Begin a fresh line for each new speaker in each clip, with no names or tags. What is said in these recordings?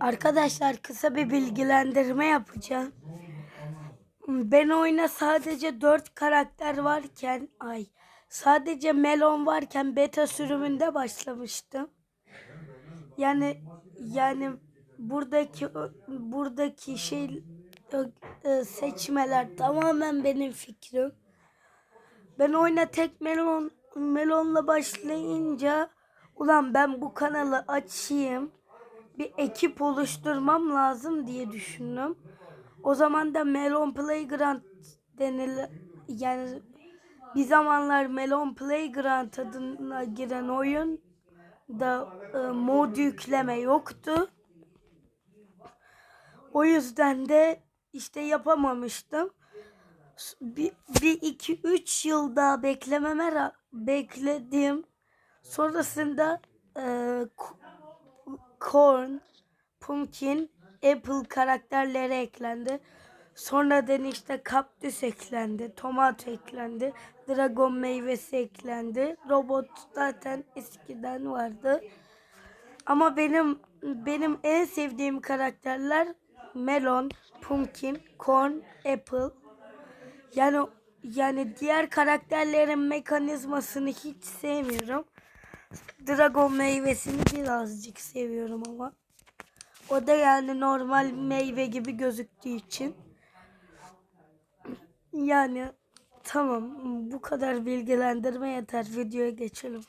Arkadaşlar kısa bir bilgilendirme yapacağım. Ben oyuna sadece 4 karakter varken ay sadece Melon varken beta sürümünde başlamıştım. Yani yani buradaki buradaki şey e, seçmeler tamamen benim fikrim. Ben oyuna tek melon melonla başlayınca ulan ben bu kanalı açayım bir ekip oluşturmam lazım diye düşündüm. O zaman da Melon Playground denilen yani bir zamanlar Melon Playground adına giren oyun da e, mod yükleme yoktu. O yüzden de işte yapamamıştım. Bir, bir iki üç yıl daha beklememe bekledim. Sonrasında e, Corn, Pumpkin, Apple karakterleri eklendi. Sonradan işte kaktüs eklendi, tomat eklendi, dragon meyvesi eklendi. Robot zaten eskiden vardı. Ama benim benim en sevdiğim karakterler Melon, Pumpkin, Corn, Apple. Yani yani diğer karakterlerin mekanizmasını hiç sevmiyorum. Dragon meyvesini birazcık seviyorum ama. O da yani normal meyve gibi gözüktüğü için. Yani tamam bu kadar bilgilendirme yeter videoya geçelim.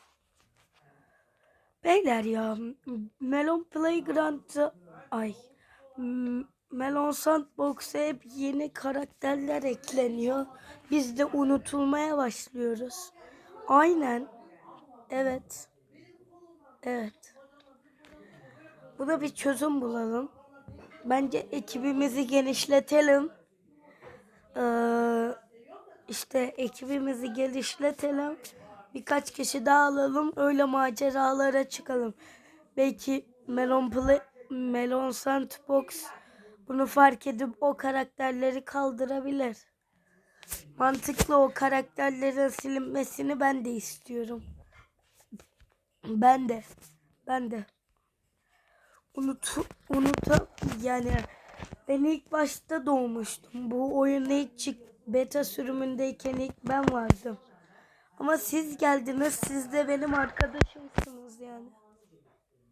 Beyler ya Melon Playground'a ay Melon Sandbox'a hep yeni karakterler ekleniyor. Biz de unutulmaya başlıyoruz. Aynen. Evet. Evet. Buna bir çözüm bulalım. Bence ekibimizi genişletelim. Ee, işte ekibimizi genişletelim. Birkaç kişi daha alalım. Öyle maceralara çıkalım. Belki Melon Play, Melon Sandbox bunu fark edip o karakterleri kaldırabilir. Mantıklı o karakterlerin silinmesini ben de istiyorum. Ben de. Ben de. Unut, unuta yani ben ilk başta doğmuştum. Bu oyunda ilk çık beta sürümündeyken ilk ben vardım. Ama siz geldiniz. Siz de benim arkadaşımsınız yani.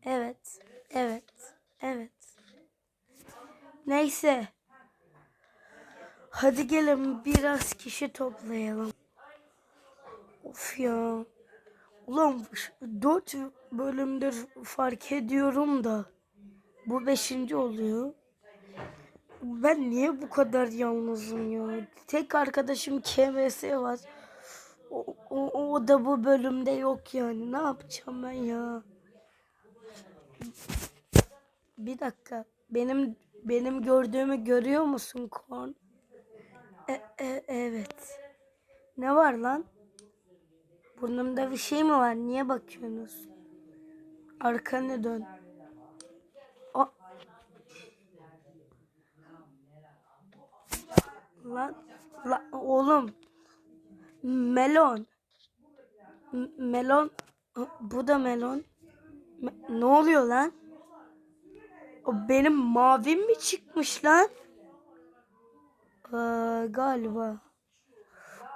Evet. Evet. Evet. Neyse. Hadi gelin biraz kişi toplayalım. Of ya. Ulan 4 bölümdür fark ediyorum da bu 5. oluyor. Ben niye bu kadar yalnızım ya? Tek arkadaşım KMS var. O, o, o da bu bölümde yok yani. Ne yapacağım ben ya? Bir dakika. Benim benim gördüğümü görüyor musun Korn? E, e, evet. Ne var lan? Burnumda bir şey mi var? Niye bakıyorsunuz? Arkanı dön. O... Lan, lan oğlum. Melon. M- melon. Bu da melon. Me- ne oluyor lan? O benim mavim mi çıkmış lan? Ee, galiba.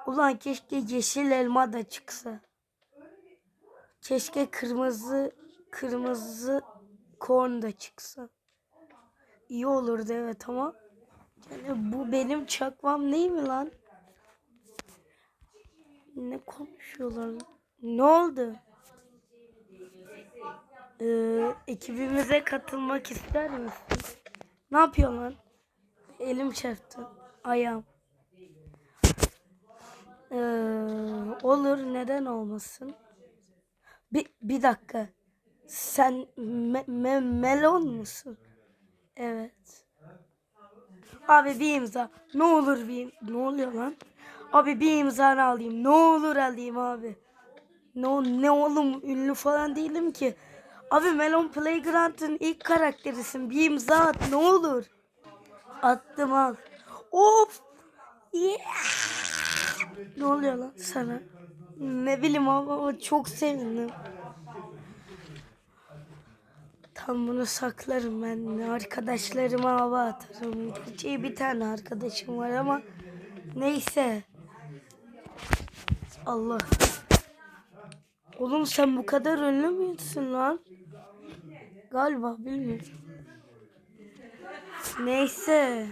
Ulan keşke yeşil elma da çıksa. Keşke kırmızı kırmızı korn da çıksa. İyi olurdu evet ama yani bu benim çakmam değil mi lan? Ne konuşuyorlar? Ne oldu? Ee, ekibimize katılmak ister misin? Ne yapıyor lan? Elim çarptı. Ayağım. Ee, olur neden olmasın? Bir, bir dakika. Sen me- me- melon musun? Evet. Abi bir imza. Ne olur bir Ne oluyor lan? Abi bir imzanı alayım. Ne olur alayım abi. Ne, ne oğlum ünlü falan değilim ki. Abi Melon Playground'ın ilk karakterisin. Bir imza at ne olur. Attım al. Of. Yeah. Ne oluyor lan sana? Ne bileyim ama, çok sevindim. Tam bunu saklarım ben. Arkadaşlarıma hava atarım. Gerçi bir tane arkadaşım var ama neyse. Allah. Oğlum sen bu kadar ünlü müsün lan? Galiba bilmiyorum. Neyse.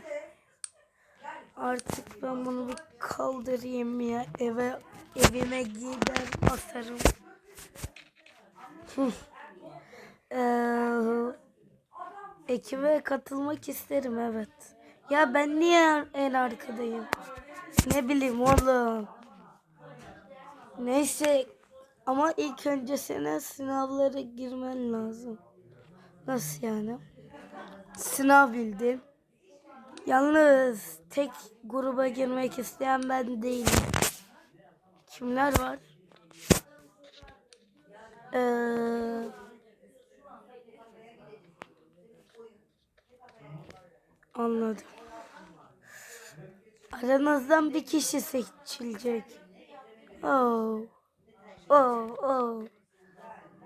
Artık ben bunu bir kaldırayım ya. Eve evime gider asarım. Hı. Eee, ekibe katılmak isterim evet. Ya ben niye en arkadayım? Ne bileyim oğlum. Neyse ama ilk önce senin sınavlara girmen lazım. Nasıl yani? Sınav bildin. Yalnız tek gruba girmek isteyen ben değilim. Kimler var? Ee, anladım. Aranızdan bir kişi seçilecek. Oh. Oh, oh.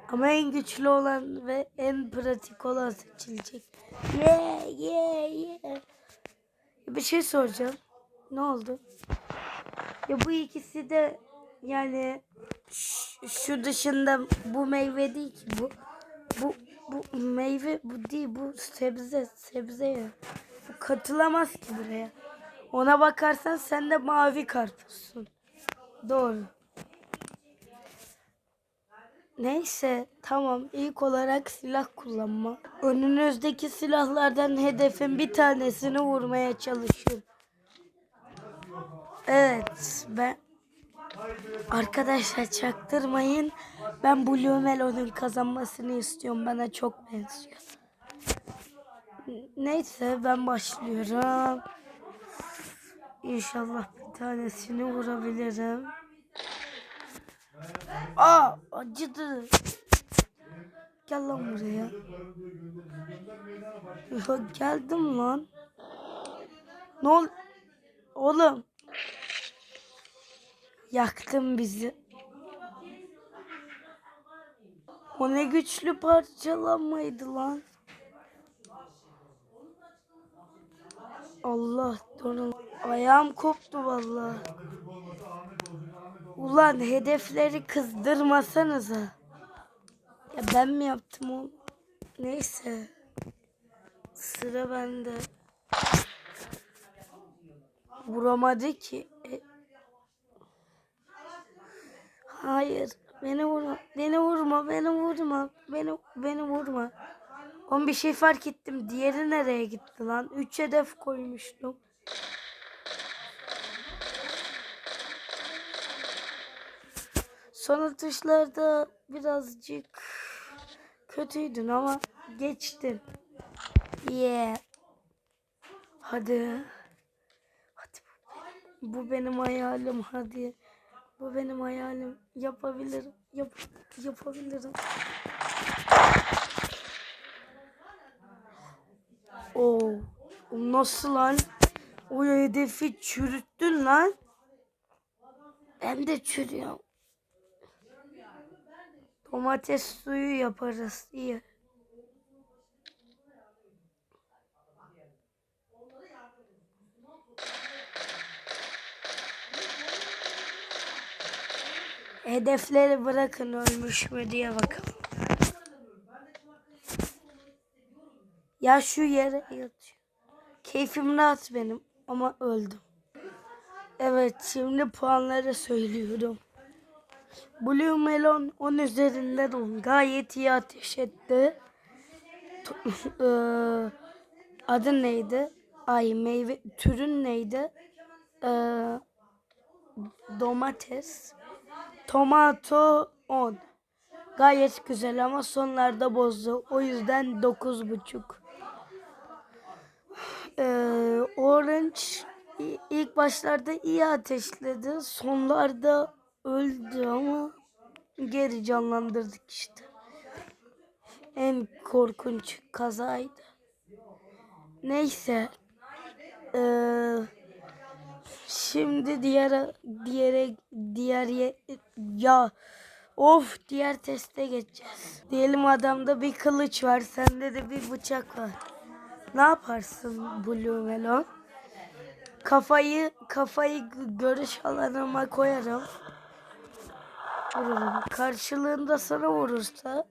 Ama en güçlü olan ve en pratik olan seçilecek. Yeah, yeah, yeah. Bir şey soracağım. Ne oldu? Ya bu ikisi de yani şu dışında bu meyve değil ki bu. Bu bu meyve bu değil bu sebze sebze ya. Bu katılamaz ki buraya. Ona bakarsan sen de mavi karpuzsun. Doğru. Neyse tamam ilk olarak silah kullanma. Önünüzdeki silahlardan hedefin bir tanesini vurmaya çalışın. Evet ben arkadaşlar çaktırmayın. Ben Blue Melon'un kazanmasını istiyorum. Bana çok benziyor. Neyse ben başlıyorum. İnşallah bir tanesini vurabilirim. Aa acıdı. Gel lan buraya. Ya geldim lan. Ne ol? Oğlum. Yaktın bizi. O ne güçlü parçalanmaydı lan. Allah donum. Ayağım koptu vallahi. Ulan hedefleri kızdırmasanıza. Ya ben mi yaptım onu? Neyse. Sıra bende. Vuramadı ki. E- Hayır. Beni vurma. Beni vurma. Beni vurma. Beni beni vurma. On bir şey fark ettim. Diğeri nereye gitti lan? Üç hedef koymuştum. Son atışlarda birazcık kötüydün ama geçtin. Yeah. Hadi. Hadi bu, benim hayalim hadi. Bu benim hayalim. Yapabilirim. Yap, yapabilirim. Oo. Nasıl lan? O hedefi çürüttün lan. Ben de çürüyorum. Domates suyu yaparız. İyi. Hedefleri bırakın ölmüş mü diye bakalım. Ya şu yere yatıyor. Keyfim rahat benim ama öldüm. Evet şimdi puanları söylüyorum. Blue Melon 10 üzerinden 10. Gayet iyi ateş etti. Eee, adı neydi? Ay meyve türün neydi? Eee, domates. Tomato 10. Gayet güzel ama sonlarda bozdu. O yüzden 9,5. Ee, Orange ilk başlarda iyi ateşledi. Sonlarda öldü ama geri canlandırdık işte. En korkunç kazaydı. Neyse. Ee, şimdi diğer diğer diğer ye- ya Of diğer teste geçeceğiz. Diyelim adamda bir kılıç var sende de bir bıçak var. Ne yaparsın Blue Melon? Kafayı kafayı görüş alanıma koyarım. Vururum. Karşılığında sana vurursa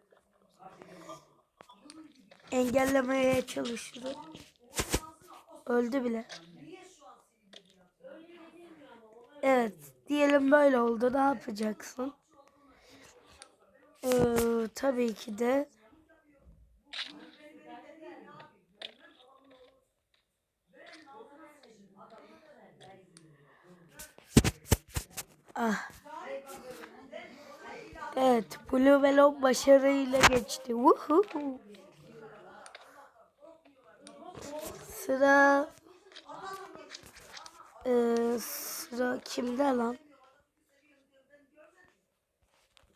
engellemeye çalışırım. Öldü bile. Evet. Diyelim böyle oldu. Ne yapacaksın? Ee, tabii ki de Ah. Evet, Blue Velop başarıyla geçti. Woohoo. Sıra Ee, sıra kimde lan?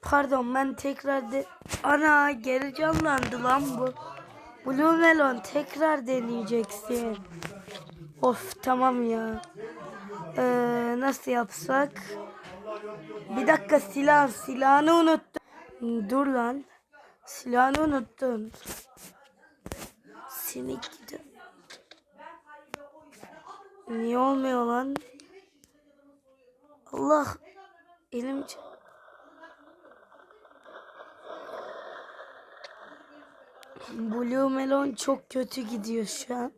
Pardon ben tekrar de ana geri canlandı lan bu. Blue Melon tekrar deneyeceksin. Of tamam ya. Ee, nasıl yapsak? Bir dakika silah silahını unuttum. Dur lan. Silahını unuttun. Sinik gidi. Niye olmuyor lan? Allah. Elim Blue Melon çok kötü gidiyor şu an.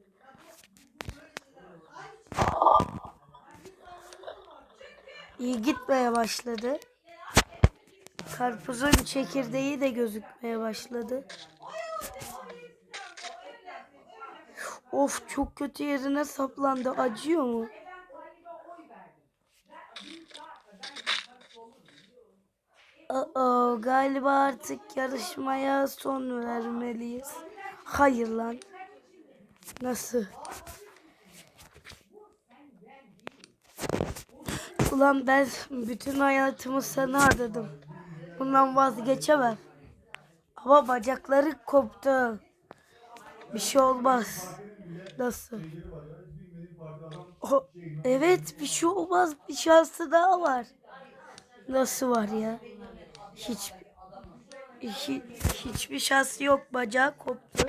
İyi gitmeye başladı. Karpuzun çekirdeği de gözükmeye başladı. Of çok kötü yerine saplandı. Acıyor mu? Aa, galiba artık yarışmaya son vermeliyiz. Hayır lan. Nasıl? Ulan ben bütün hayatımı sana adadım. Bundan vazgeçemem. Ama bacakları koptu. Bir şey olmaz. Nasıl? O, evet bir şey olmaz. Bir şansı daha var. Nasıl var ya? Hiç, hiç hiçbir şansı yok. Bacağı koptu.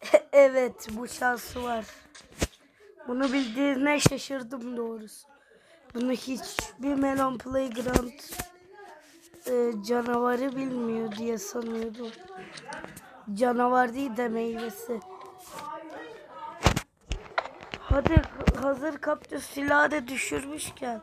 evet bu şansı var. Bunu bildiğine şaşırdım doğrusu. Bunu hiçbir Melon Playground e, canavarı bilmiyor diye sanıyordum. Canavar değil de meyvesi. Hadi hazır kaktüs silahı da düşürmüşken.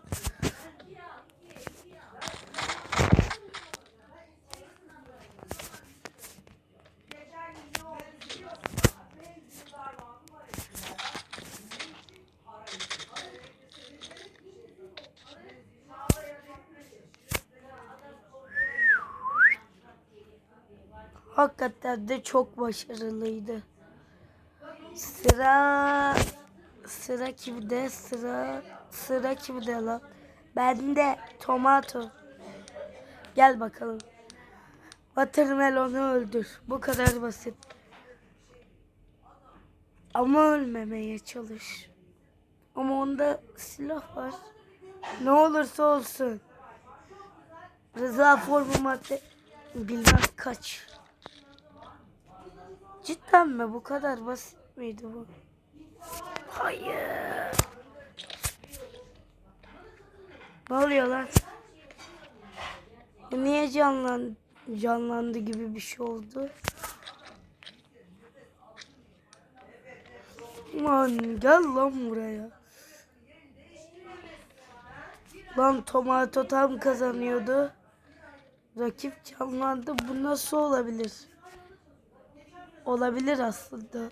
Hakikaten de çok başarılıydı. Sıra sıra kimde? Sıra sıra kimde lan? Bende tomato. Gel bakalım. Watermelon'u öldür. Bu kadar basit. Ama ölmemeye çalış. Ama onda silah var. Ne olursa olsun. Rıza formu madde bilmem kaç. Cidden mi? Bu kadar basit miydi bu? Hayır. Ne oluyor lan? Niye canlan canlandı gibi bir şey oldu? Lan gel lan buraya. Lan tomato tam kazanıyordu. Rakip canlandı. Bu nasıl olabilir? Olabilir aslında.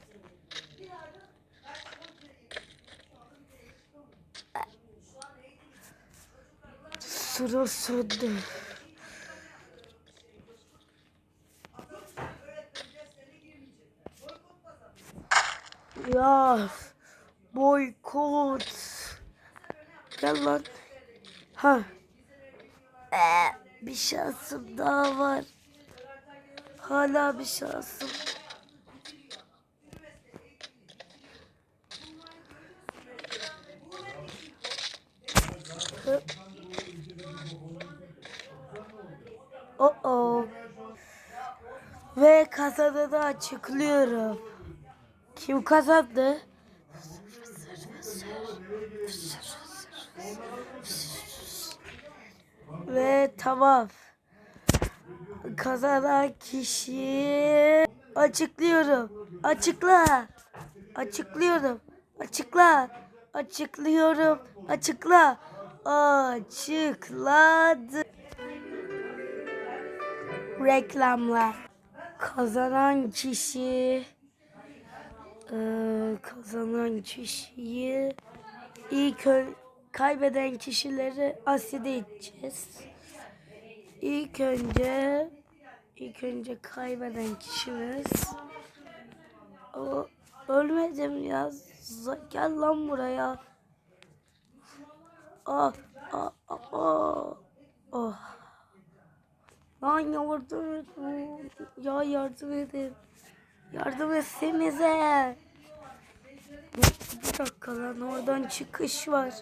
Sıra sende. Ya boykot. Gel lan. Ha. Ee, bir şansım daha var. Hala bir şansım. Hı. Oh oh. Ve kazananı açıklıyorum. Kim kazandı? Ve tamam. Kazanan kişi açıklıyorum. Açıkla. Açıklıyorum. Açıkla. Açıklıyorum. Açıkla. Açıkladı. Reklamlar. Kazanan kişi eee, kazanan kişiyi ilk kaybeden kişileri aside edeceğiz. İlk önce ilk önce kaybeden kişimiz o ölmedim ya gel lan buraya ah ah ah ah oh. Lan yardım edin. Ya yardım edin. Yardım etsenize. Bir dakika lan oradan çıkış var.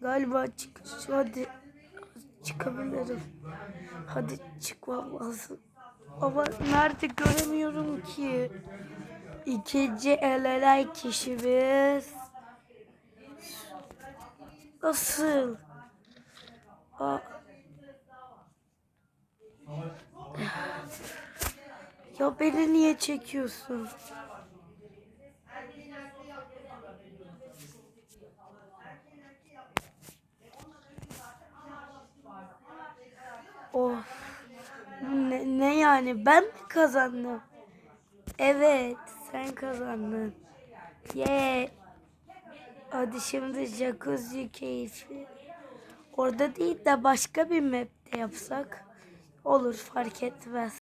Galiba çıkış hadi. Çıkabilirim. Hadi çıkmam lazım. Ama nerede göremiyorum ki? İkinci elenen kişimiz. Nasıl? Aa. Ya beni niye çekiyorsun? Of. Ne, ne yani ben mi kazandım? Evet, sen kazandın. Ye. Hadi şimdi jacuzzi keyfi. Orada değil de başka bir map'te yapsak olur fark etmez.